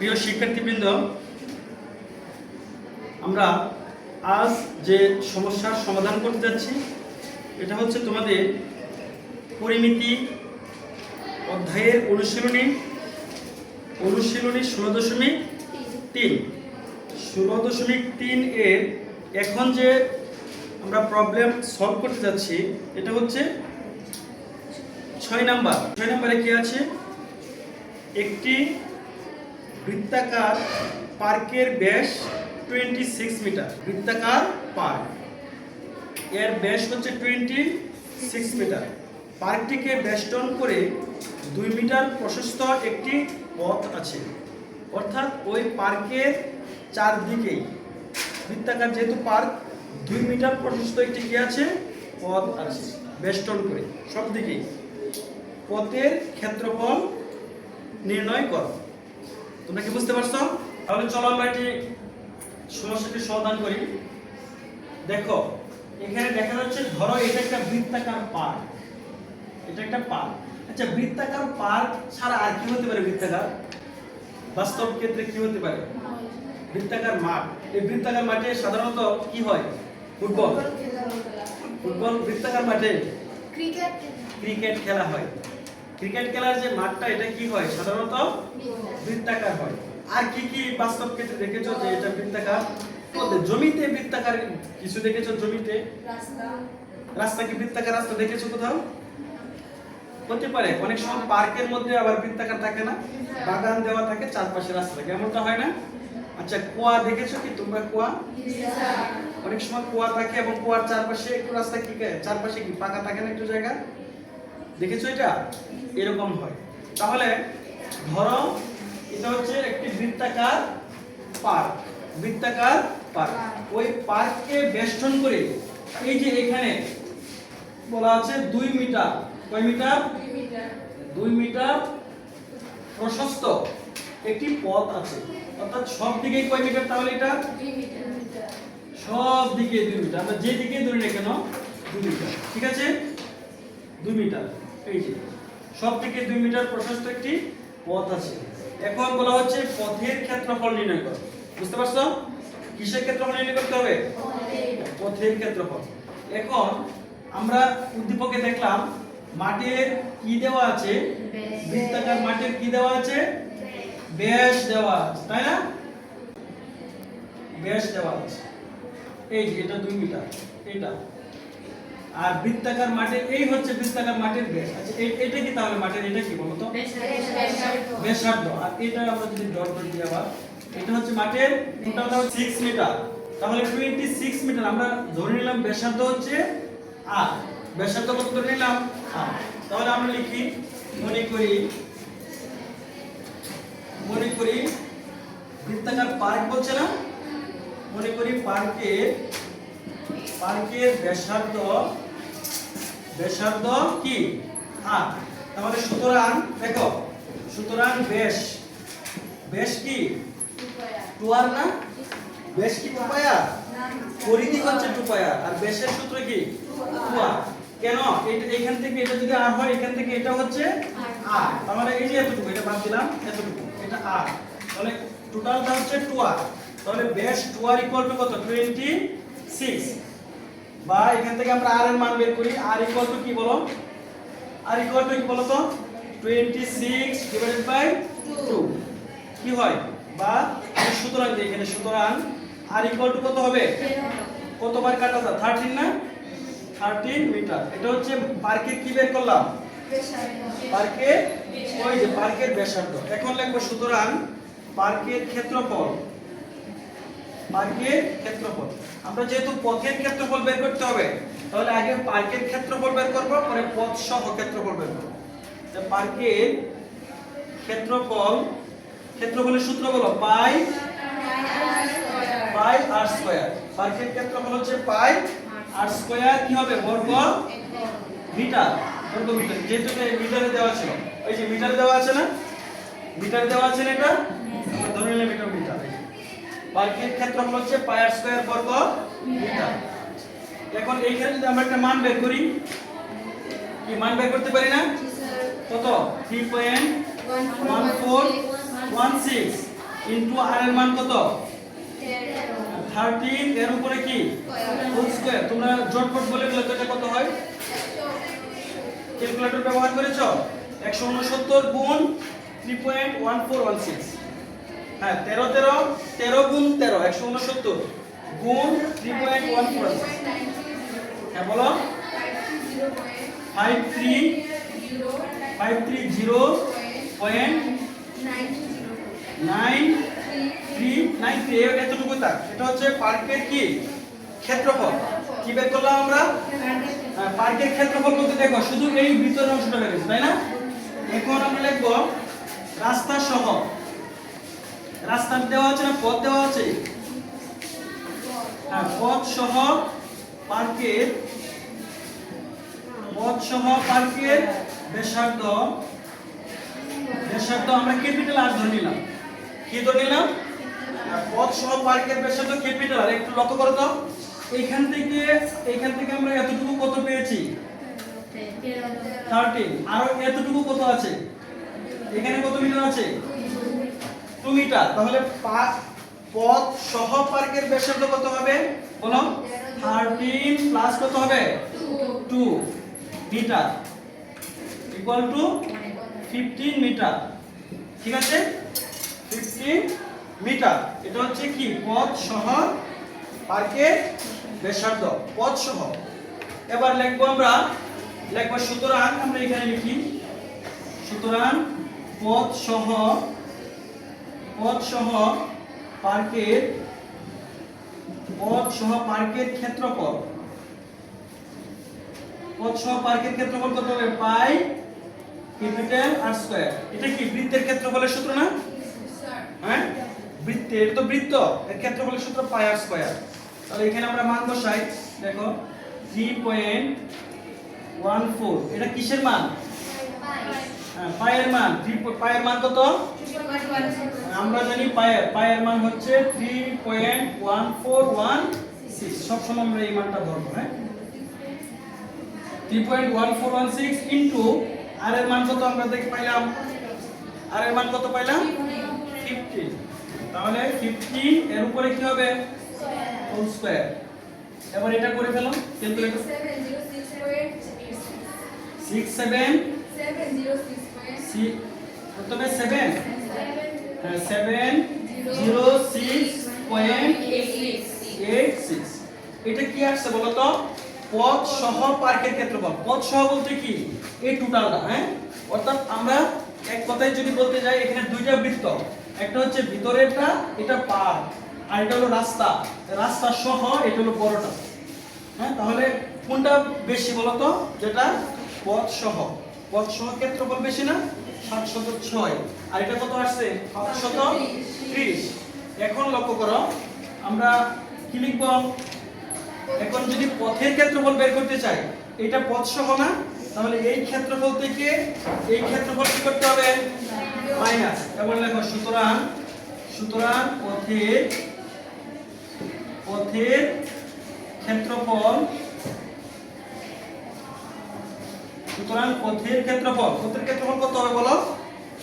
প্রিয় শিক্ষার্থীবৃন্দ, আমরা আজ যে সমস্যার সমাধান করতে যাচ্ছি, এটা হচ্ছে তোমাদের পরিমিতি অধ্যায়ের অনুশীলনী অনুশীলনী ষোলো দশমিক তিন। ষোলো দশমিক তিন এর এখন যে আমরা প্রবলেম সলভ করতে যাচ্ছি, এটা হচ্ছে ছয় নাম্বার। ছয় নাম্বারে কি আছে? একটি বৃত্তাকার পার্কের ব্যাস টোয়েন্টি সিক্স মিটার বৃত্তাকার পার্ক। এর ব্যাস হচ্ছে টোয়েন্টি সিক্স মিটার পার্কটিকে বেষ্টন করে দুই মিটার প্রশস্ত একটি পথ আছে। অর্থাৎ ওই পার্কের চারদিকেই। বৃত্তাকার যেহেতু পার্ক, দুই মিটার প্রশস্ত একটি কি আছে? পথ আছে। বেষ্টন করে। সব দিকেই পথের ক্ষেত্রফল নির্ণয় করো। তোমরা কি বুঝতে পারছ? তাহলে চলো আমরা এটি সমস্যাটি সমাধান করি। দেখো এখানে দেখা যাচ্ছে ধরো এটা একটা বৃত্তাকার পার্ক। এটা একটা পার্ক। আচ্ছা বৃত্তাকার পার্ক ছাড়া আর কি হতে পারে বৃত্তাকার? বাস্তব ক্ষেত্রে কি হতে পারে? বৃত্তাকার মাঠ। এই বৃত্তাকার মাঠে সাধারণত কি হয়? ফুটবল। ফুটবল বৃত্তাকার মাঠে ক্রিকেট ক্রিকেট খেলা হয়। ক্রিকেট খেলার যে মাঠটা এটা কি হয়? সাধারণত বৃত্তাকার হয়। আর কি কি বাস্তব ক্ষেত্রে দেখেছ যে এটা বৃত্তাকার? জমিতে বৃত্তাকার কিছু দেখেছ জমিতে? রাস্তা। রাস্তা কি বৃত্তাকার রাস্তা দেখেছ কোথাও? হতে পারে অনেক সময় পার্কের মধ্যে আবার বৃত্তাকার থাকে না? বাগান দেওয়া থাকে চারপাশে রাস্তা থাকে। এমনটা হয় না? আচ্ছা কুয়া দেখেছ কি তোমরা কুয়া? অনেক সময় কুয়া থাকে এবং কুয়ার চারপাশে একটু রাস্তা কি চারপাশে কি পাকা থাকে না একটু জায়গা? দেখেছ এটা? এরকম হয়। তাহলে ধরো এটা হচ্ছে একটি বৃত্তাকার পার্ক বৃত্তাকার পার্ক। ওই পার্ককে বেষ্টন করে এই যে এখানে বলা আছে দুই মিটার কয় মিটার? দুই মিটার। প্রশস্ত একটি পথ আছে। অর্থাৎ সব দিকে কয় মিটার তাহলে এটা? সব দিকে দুই মিটার। আমরা যে দিকে ধরি না কেন? দুই মিটার। ঠিক আছে? দুই মিটার। এই যে সব দিকে দুই মিটার প্রশস্ত একটি পথ আছে। এখন বলা হচ্ছে পথের ক্ষেত্রফল নির্ণয় করো। বুঝতে পারছ? কিসের ক্ষেত্রফল নির্ণয় করতে হবে? পথের ক্ষেত্রফল। এখন আমরা উদ্দীপকে দেখলাম মাঠের কি দেওয়া আছে? বৃত্তাকার মাঠের কি দেওয়া আছে? ব্যাস দেওয়া আছে, তাই না? ব্যাস দেওয়া আছে। এই যে, এটা দুই মিটার, এটা। আর বৃত্তাকার মাঠের এই হচ্ছে বৃত্তাকার মাঠের ব্যাস আচ্ছা এটা কি তাহলে মাঠের এটা কি বলতো? ব্যাসার্ধ আর এটা আমরা যদি ডট ডট দিই আবার এটা হচ্ছে মাঠের টোটাল হচ্ছে 6 মিটার তাহলে 26 মিটার আমরা ধরে নিলাম ব্যাসার্ধ হচ্ছে আর ব্যাসার্ধ কত ধরে নিলাম? আর তাহলে আমরা লিখি মনে করি মনে করি বৃত্তাকার পার্ক বলছে না? মনে করি পার্কে পার্কের ব্যাসার্ধ ব্যাসার্ধ কি? আর তাহলে সুতরাং, দেখো, সুতরাং বেশ বেশ কি? টুয়ার না? বেশ কি টুপায়ার পরিধি হচ্ছে টুপায়ার আর। বেশের সূত্র কি? টুয়ার কেন? এটা এখান থেকে এটা যদি আর হয়, এখান থেকে এটা হচ্ছে আর তাহলে এই যে এতটুকু, এটা বাদ দিলাম, এতটুকু। এটা আর তাহলে টোটালটা হচ্ছে টুয়ার তাহলে বেশ টুয়ার ইকুয়াল টু কত? টোয়েন্টি সিক্স বা এখান থেকে আমরা আর এর মান বের করি। আর ইকুয়াল টু কি বলো? আর ইকুয়াল টু কি বলো তো? 26 ডিভাইডেড বাই 2 কি হয়? বা সুতরাং যে এখানে সুতরাং আর ইকুয়াল টু কত হবে? কতবার কাটা যায়? 13 না? 13 মিটার এটা হচ্ছে পার্কের কি বের করলাম? পার্কের ওই যে পার্কের ব্যাসার্ধ। এখন লিখব সুতরাং পার্কের ক্ষেত্রফল। পার্কের ক্ষেত্রফল। আমরা যেহেতু পথের ক্ষেত্রফল বের করতে হবে, তাহলে আগে পার্কের ক্ষেত্রফল বের করব, পরে পথ সহ ক্ষেত্রফল বের করব। পার্কের ক্ষেত্রফল, ক্ষেত্রফলের সূত্র বলো, পাই পাই আর স্কয়ার। পার্কের ক্ষেত্রফল হচ্ছে পাই আর স্কয়ার কি হবে? বর্গ মিটার বর্গ মিটার। যেহেতু মিটারে দেওয়া ছিল। ওই যে মিটারে দেওয়া আছে না? মিটার দেওয়া আছে না এটা? ধরে এটা মিটার বর্গের ক্ষেত্রফল হচ্ছে পায়ার স্কয়ার বর্গ মিটার। এখন এইখানে যদি আমরা একটা মান বের করি, কি মান বের করতে পারি না? কত? 3.1416 ইনটু আর এর মান কত? 13 এর উপরে কি? হোল স্কয়ার তোমরা জটপট বলে দিলে তো এটা কত হয়? ক্যালকুলেটর ব্যবহার করেছ? 169 গুণ 3.1416 হ্যাঁ তেরো তেরো তেরো গুণ তেরো, একশো উনসত্তর। গুণ থ্রি পয়েন্ট ওয়ান ফোর হ্যাঁ বলো। Five three five three zero point nine three nine three এতটুকু থাক এটা হচ্ছে পার্কের কি ক্ষেত্রফল। কি বের করলাম আমরা? পার্কের ক্ষেত্রফল বলতে দেখো, শুধু এই ভিতরের অংশটা বের তাই না? এখন আমরা লিখব রাস্তা সহ। রাস্তা দেওয়া আছে না পথ দেওয়া আছে? হ্যাঁ পথ সহ পার্কের পথ সহ পার্কের ব্যাসার্ধ ব্যাসার্ধ আমরা ক্যাপিটাল আর ধরে নিলাম। কি ধরে নিলাম? পথ সহ পার্কের ব্যাসার্ধ ক্যাপিটাল আর একটু লক্ষ্য করো তো। এইখান থেকে এইখান থেকে আমরা এতটুকু কত পেয়েছি? থার্টিন আর এতটুকু কত আছে? এখানে কত মিটার আছে? টু মিটার তাহলে পথ সহ পার্কের ব্যাসার্ধ কত হবে? বলো। থার্টিন প্লাস কত হবে? Two metre. Equal to fifteen metre. ঠিক আছে? Fifteen metre. এটা হচ্ছে কি? পথ সহ পার্কের ব্যাসার্ধ। পথ সহ। এবার লিখব আমরা। লিখব সুতরাং আমরা এখানে লিখি। সুতরাং পথ সহ পথ সহ পার্কের পথ সহ পার্কের ক্ষেত্রফল। পথ সহ পার্কের ক্ষেত্রফল কত হবে? Pi capital R square. এটা কি বৃত্তের ক্ষেত্রফলের সূত্র না? হ্যাঁ? বৃত্তের তো বৃত্ত। এর ক্ষেত্রফলের সূত্র পাই আর স্কয়ার। তাহলে এখানে আমরা মান বসাই। দেখো 3.14 এটা কিসের মান? পায়ের মান 3 পায়ের মান কত? আমরা জানি পায়ের পায়ের মান হচ্ছে 3.1416 সব সময় আমরা এই মানটা ধরবো হ্যাঁ? 3.1416 ইনটু আর এর মান কত আমরা দেখ পাইলাম? আর এর মান কত পাইলাম? 15 তাহলে 15 এর উপরে কি হবে? হোল স্কয়ার এবার এটা করে ফেলাম ক্যালকুলেটর 6 7 সি প্রথমে 7 হ্যাঁ 7 0 6.86 এটা কি আসছে বলো তো পথ সহ পার্কের ক্ষেত্রফল। পথ সহ বলতে কি? এই টোটালটা হ্যাঁ? অর্থাৎ আমরা এক কথায় যদি বলতে যাই, এখানে দুইটা বৃত্ত। একটা হচ্ছে ভিতরেরটা, এটা পার্ক আর এটা হলো রাস্তা। রাস্তা সহ, এটা হলো বড়টা। হ্যাঁ তাহলে কোনটা বেশি বলতো? যেটা পথ সহ। পথ সহ ক্ষেত্রফল বেশি না? সাতশত ছয়। আর এটা কত আসছে? সাতশত ত্রিশ। এখন লক্ষ্য করো, আমরা কি লিখব? এখন যদি পথের ক্ষেত্রফল বের করতে চাই, এটা পথ সহ না, তাহলে এই ক্ষেত্রফল থেকে এই ক্ষেত্রফল কি করতে হবে? মাইনাস। এবার লেখো, সুতরাং সুতরাং পথের পথের ক্ষেত্রফল সুতরাং পথের ক্ষেত্রফল পথের ক্ষেত্রফল কত হবে বলো?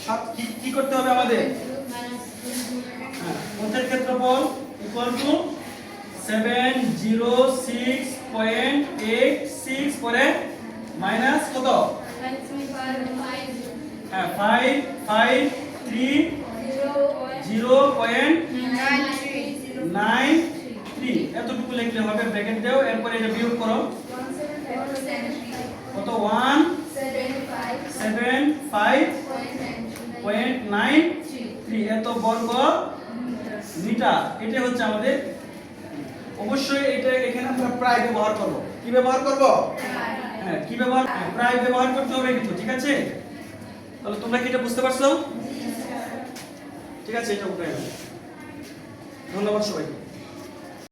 সাত কি কি করতে হবে আমাদের? হ্যাঁ, পথের ক্ষেত্রফল equal to seven zero six point eight six পরে মাইনাস কত? হ্যাঁ five five three zero point nine three এতটুকু লিখলে হবে ব্র্যাকেট এরপরে এটা বিয়োগ করো। কত? One seven five point nine three এত বর্গ মিটার। এটা হচ্ছে আমাদের অবশ্যই এটা এখানে আমরা প্রায় ব্যবহার করব। কি ব্যবহার করব? হ্যাঁ কি ব্যবহার? হ্যাঁ, প্রায় ব্যবহার করতে হবে কিন্তু ঠিক আছে? তাহলে তোমরা কি এটা বুঝতে পারছ? ঠিক আছে এটা উঠে ধন্যবাদ সবাইকে।